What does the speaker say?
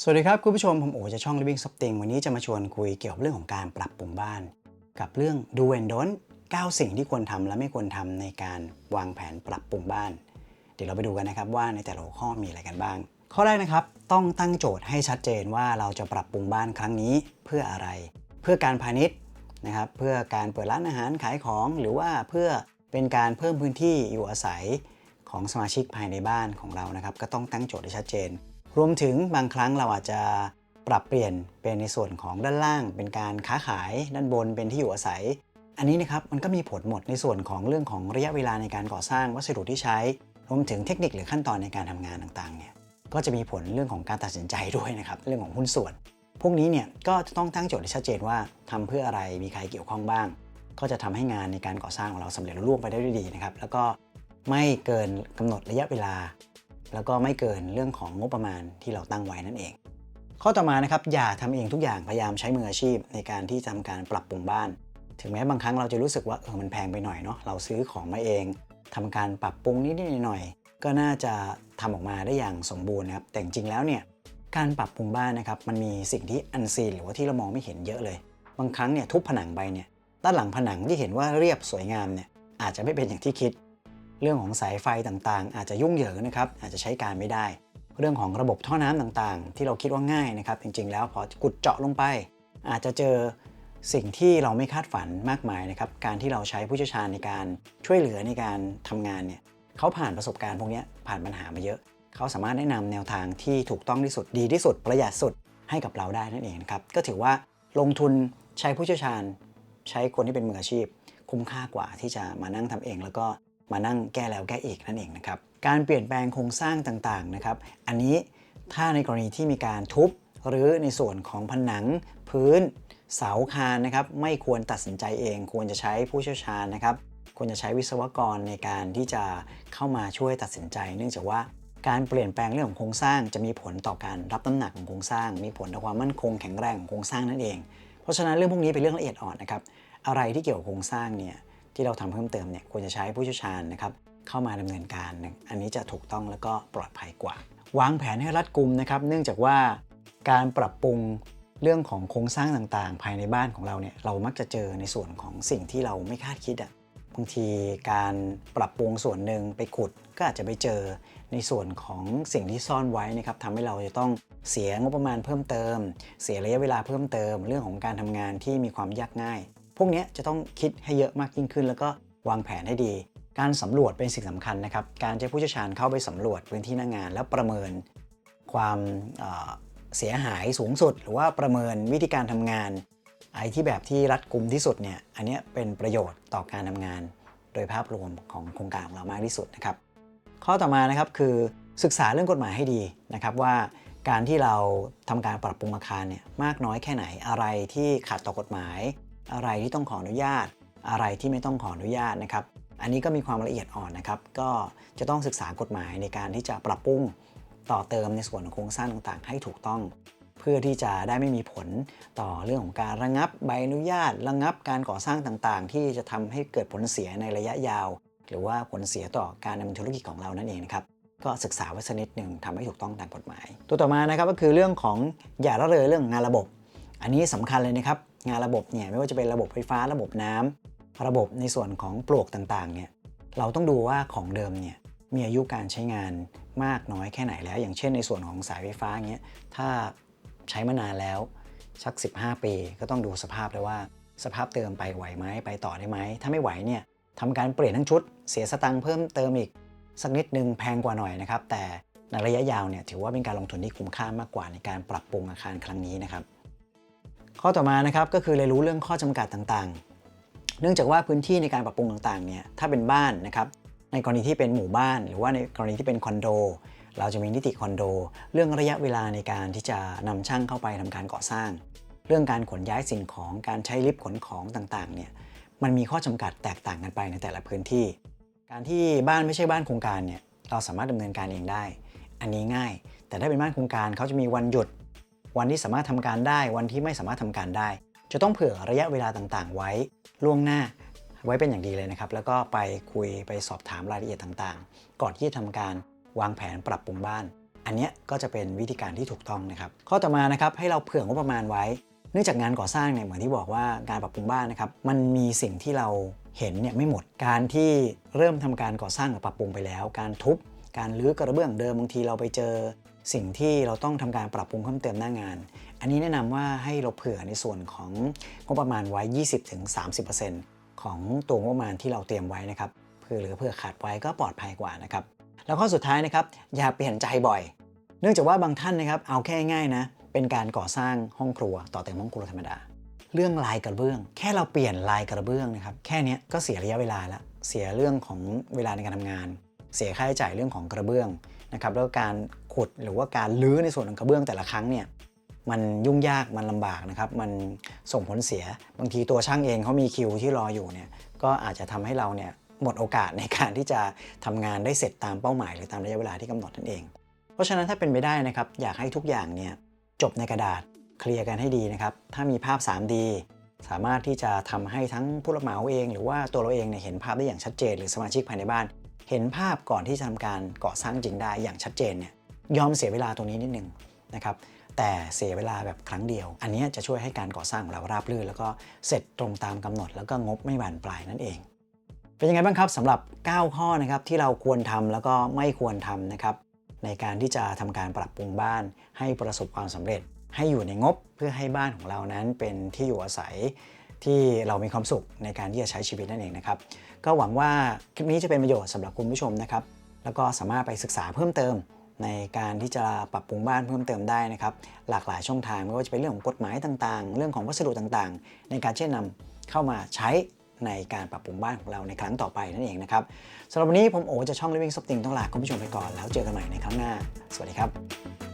สวัสดีครับ คุณผู้ชม ผมโอจากช่อง Living Something วันนี้จะมาชวนคุยเกี่ยวกับเรื่องของการปรับปรุงบ้าน กับเรื่อง do and don't 9 สิ่งที่ควรทำและไม่ควรทำในการวางแผนปรับปรุงบ้าน เดี๋ยวเราไปดูกันนะครับว่าในแต่ละหัวข้อมีอะไรกันบ้าง ข้อแรกนะครับ ต้องตั้งโจทย์ให้ชัดเจนว่าเราจะปรับปรุงบ้านครั้งนี้เพื่ออะไร เพื่อการพาณิชย์นะครับเพื่อการเปิดร้านอาหารขายของ หรือว่าเพื่อเป็นการเพิ่มพื้นที่อยู่อาศัยของสมาชิกภายในบ้านของเรานะครับ ก็ต้องตั้งโจทย์ให้ชัดเจน รวมถึงบางครั้งเราอาจจะปรับเปลี่ยนเป็นในส่วนของด้านล่าง เป็นการค้าขายด้านบนเป็นที่อยู่อาศัย อันนี้นะครับมันก็มีผลหมดในส่วนของเรื่องของระยะเวลาในการก่อสร้างวัสดุที่ใช้ รวมถึงเทคนิคหรือขั้นตอนในการทำงานต่างๆเนี่ยก็จะมีผลเรื่องของการตัดสินใจด้วยนะครับเรื่องของหุ้นส่วน พวกนี้เนี่ยก็จะต้องตั้งโจทย์ให้ชัดเจนว่าทำเพื่ออะไรมีใครเกี่ยวข้องบ้าง ก็จะทำให้งานในการก่อสร้างของเราสำเร็จรุ่ล่วงไปได้ด้วยดีนะครับแล้วก็ไม่เกินกำหนดระยะเวลา แล้วก็ไม่เกินเรื่องของงบประมาณที่เราตั้งไว้นั่นเอง ข้อต่อมานะครับอย่าทำเองทุกอย่างพยายามใช้มืออาชีพ ในการที่ทำการปรับปรุงบ้าน ถึงแม้บางครั้งเราจะรู้สึกว่าเออมันแพงไปหน่อยเนาะเราซื้อของมาเองทำการปรับปรุงนิดๆหน่อยๆก็น่าจะทำออกมาได้อย่างสมบูรณ์นะครับแต่จริงแล้วเนี่ยการปรับปรุงบ้านนะครับมันมีสิ่งที่อันซีนหรือว่าที่เรามองไม่เห็นเยอะเลย บางครั้งเนี่ยทุบผนังไปเนี่ยด้านหลังผนังที่เห็นว่าเรียบสวยงามเนี่ยอาจจะไม่เป็นอย่างที่คิด เรื่องของสายไฟต่างๆ อาจจะยุ่งเหยิงนะครับอาจจะใช้การไม่ได้ เรื่องของระบบท่อน้ำต่างๆ ที่เราคิดว่าง่ายนะครับจริงๆ แล้วพอกุดเจาะลงไป อาจจะเจอสิ่งที่เราไม่คาดฝันมากมายนะครับการที่เราใช้ผู้เชี่ยวชาญในการช่วยเหลือในการทำงานเนี่ยเขาผ่านประสบการณ์พวกนี้ผ่านปัญหามาเยอะ เขาสามารถแนะนำแนวทางที่ถูกต้องที่สุดดีที่สุดประหยัดสุดให้กับเราได้นั่นเองนะครับก็ถือว่าลงทุนใช้ผู้เชี่ยวชาญ ใช้คนที่เป็นมืออาชีพ คุ้มค่ากว่าที่จะมานั่งทำเอง แล้วก็ มานั่งแก้แล้วแก้อีกนั่นเองนะครับ การเปลี่ยนแปลงโครงสร้างต่างๆนะครับ อันนี้ถ้าในกรณีที่มีการทุบหรือในส่วนของผนังพื้นเสาคานนะครับไม่ควรตัดสินใจเอง ควรจะใช้ผู้เชี่ยวชาญนะครับควรจะใช้วิศวกรในการที่จะเข้ามาช่วยตัดสินใจ เนื่องจากว่าการเปลี่ยนแปลงเรื่องของโครงสร้างจะมีผลต่อการรับน้ำหนักของโครงสร้าง มีผลต่อความมั่นคงแข็งแรงของโครงสร้างนั่นเอง เพราะฉะนั้นเรื่องพวกนี้เป็นเรื่องละเอียดอ่อนนะครับอะไรที่เกี่ยวกับโครงสร้างเนี่ย ที่เราทำเพิ่มเติมเนี่ยควรจะใช้ผู้เชี่ยวชาญนะครับเข้ามาดำเนินการ อันนี้จะถูกต้องแล้วก็ปลอดภัยกว่า วางแผนให้รัดกุมนะครับ เนื่องจากว่าการปรับปรุงเรื่องของโครงสร้างต่างๆ ภายในบ้านของเราเนี่ยเรามักจะเจอในส่วนของสิ่งที่เราไม่คาดคิดอะ่ะบางทีการปรับปรุงส่วนหนึ่งไปขุดก็อาจจะไปเจอในส่วนของสิ่งที่ซ่อนไว้นะครับทำให้เราจะต้องเสียงบประมาณเพิ่มเติม เสียระยะเวลาเพิ่มเติม เรื่องของการทำงานที่มีความยากง่าย พวกนี้จะต้องคิดให้เยอะมากยิ่งขึ้น แล้วก็วางแผนให้ดี การสำรวจเป็นสิ่งสำคัญนะครับ การใช้ผู้เชี่ยวชาญเข้าไปสำรวจพื้นที่หน้างงาน แล้วประเมินความเเสียหายสูงสุด หรือว่าประเมินวิธีการทำงานไอ้ที่แบบที่รัดกุมที่สุดเนี่ย อันนี้เป็นประโยชน์ต่อการทำงาน โดยภาพรวมของโครงการของเรามากที่สุดนะครับ ข้อต่อมานะครับคือศึกษาเรื่องกฎหมายให้ดีนะครับว่าการที่เราทำการปรับปรุงอาคารเนี่ยมากน้อยแค่ไหนอะไรที่ขัดต่อกฎหมาย อะไรที่ต้องขออนุญาต อะไรที่ไม่ต้องขออนุญาตนะครับ อันนี้ก็มีความละเอียดอ่อนนะครับ ก็จะต้องศึกษากฎหมายในการที่จะปรับปรุงต่อเติมในส่วนของโครงสร้างต่างๆ ให้ถูกต้อง เพื่อที่จะได้ไม่มีผลต่อเรื่องของการระงับใบอนุญาต ระงับการก่อสร้างต่างๆ ที่จะทำให้เกิดผลเสียในระยะยาว หรือว่าผลเสียต่อการดำเนินธุรกิจของเรานั่นเองนะครับก็ศึกษาไว้สักนิดหนึ่งทำให้ถูกต้องตามกฎหมาย ตัวต่อมานะครับก็คือเรื่องของอย่าละเลยเรื่องงานระบบ อันนี้สำคัญเลยนะครับ งานระบบเนี่ยไม่ว่าจะเป็นระบบไฟฟ้าระบบน้ำระบบในส่วนของปลวกต่างๆเนี่ยเราต้องดูว่าของเดิมเนี่ยมีอายุการใช้งานมากน้อยแค่ไหนแล้ว อย่างเช่นในส่วนของสายไฟฟ้าเงี้ยถ้าใช้มานานแล้วสัก 15 ปี ก็ต้องดูสภาพเลยว่า สภาพเติมไปไหวไหมไปต่อได้ไหมถ้าไม่ไหวเนี่ยทำการเปลี่ยนทั้งชุด เสียสตังค์เพิ่มเติมอีกสักนิดนึงแพงกว่าหน่อยนะครับแต่ในระยะยาวเนี่ยถือว่าเป็นการลงทุนที่คุ้มค่ามากกว่าในการปรับปรุงอาคารครั้งนี้นะครับ ข้อต่อมานะครับก็คือเรียนรู้เรื่องข้อจำกัดต่างๆ เนื่องจากว่าพื้นที่ในการปรับปรุงต่างๆเนี่ยถ้าเป็นบ้านนะครับในกรณีที่เป็นหมู่บ้าน หรือว่าในกรณีที่เป็นคอนโด เราจะมีนิติคอนโด เรื่องระยะเวลาในการที่จะนำช่างเข้าไปทำการก่อสร้าง เรื่องการขนย้ายสิ่งของการใช้ลิฟต์ขนของต่างๆเนี่ยมันมีข้อจำกัดแตกต่างกันไปในแต่ละพื้นที่ การที่บ้านไม่ใช่บ้านโครงการเนี่ยเราสามารถดำเนินการเองได้ อันนี้ง่าย แต่ถ้าเป็นบ้านโครงการเขาจะมีวันหยุด วันที่สามารถทำการได้ วันที่ไม่สามารถทำการได้ จะต้องเผื่อระยะเวลาต่างๆ ไว้ล่วงหน้าไว้เป็นอย่างดีเลยนะครับ แล้วก็ไปคุยไปสอบถามรายละเอียดต่างๆ ก่อนที่จะทำการวางแผนปรับปรุงบ้าน อันนี้ก็จะเป็นวิธีการที่ถูกต้องนะครับ ข้อต่อมานะครับให้เราเผื่องบประมาณไว้ เนื่องจากงานก่อสร้างเนี่ยเหมือนที่บอกว่าการปรับปรุงบ้านนะครับ มันมีสิ่งที่เราเห็นเนี่ยไม่หมด การที่เริ่มทำการก่อสร้างหรือปรับปรุงไปแล้ว การทุบ การรื้อกระเบื้องเดิมบางทีเราไปเจอสิ่งที่เราต้องทำการปรับปรุงเพิ่มเติมหน้างาน อันนี้แนะนำว่าให้เราเผื่อในส่วนของงบประมาณไว้ 20-30%ของตัวงบประมาณที่เราเตรียมไว้นะครับเผื่อเหลือเผื่อขาดไว้ก็ปลอดภัยกว่านะครับ แล้วข้อสุดท้ายนะครับอย่าเปลี่ยนใจบ่อย เนื่องจากว่าบางท่านนะครับเอาแค่ง่ายนะเป็นการก่อสร้างห้องครัว ต่อเติมห้องครัวธรรมดา เรื่องลายกระเบื้อง แค่เราเปลี่ยนลายกระเบื้องนะครับแค่นี้ก็เสียระยะเวลาละเสียเรื่องของเวลาในการทำงาน เสียค่าใช้จ่ายเรื่องของกระเบื้องนะครับแล้วการขุดหรือว่าการลื้อในส่วนของกระเบื้องแต่ละครั้งเนี่ยมันยุ่งยากมันลำบากนะครับ มันส่งผลเสียบางทีตัวช่างเองเขามีคิวที่รออยู่เนี่ยก็อาจจะทำให้เราเนี่ยหมดโอกาสในการที่จะทำงานได้เสร็จตามเป้าหมาย หรือตามระยะเวลาที่กำหนดนั่นเอง เพราะฉะนั้นถ้าเป็นไปได้นะครับ อยากให้ทุกอย่างเนี่ยจบในกระดาษเคลียร์กันให้ดีนะครับ ถ้ามีภาพ 3D สามารถที่จะทำให้ทั้งผู้รับเหมาเอง หรือว่าตัวเราเองเนี่ยเห็นภาพได้อย่างชัดเจน หรือสมาชิกภายในบ้าน เห็นภาพก่อนที่จะทำการก่อสร้างจริงได้อย่างชัดเจนเนี่ยยอมเสียเวลาตรงนี้นิดนึงนะครับแต่เสียเวลาแบบครั้งเดียว อันนี้จะช่วยให้การก่อสร้างของเราราบรื่น แล้วก็เสร็จตรงตามกำหนด แล้วก็งบไม่บานปลายนั่นเอง เป็นยังไงบ้างครับสำหรับ 9 ข้อนะครับที่เราควรทำแล้วก็ไม่ควรทำนะครับในการที่จะทำการปรับปรุงบ้าน ให้ประสบความสำเร็จ ให้อยู่ในงบเพื่อให้บ้านของเรานั้นเป็นที่อยู่อาศัย ที่เรามีความสุขในการที่จะใช้ชีวิตนั่นเองนะครับ ก็หวังว่าคลิปนี้จะเป็นประโยชน์สำหรับคุณผู้ชมนะครับ แล้วก็สามารถไปศึกษาเพิ่มเติมในการที่จะปรับปรุงบ้านเพิ่มเติมได้นะครับ หลากหลายช่องทางไม่ว่าจะเป็นเรื่องของกฎหมายต่างๆ เรื่องของวัสดุต่างๆ ในการเช่นนำเข้ามาใช้ในการปรับปรุงบ้านของเราในครั้งต่อไปนั่นเองนะครับสำหรับวันนี้ผมโอจะช่อง Living s o p t i n g ต้องลาคุณผู้ชมไปก่อนแล้วเจอกันใหม่ในครั้งหน้า สวัสดีครับ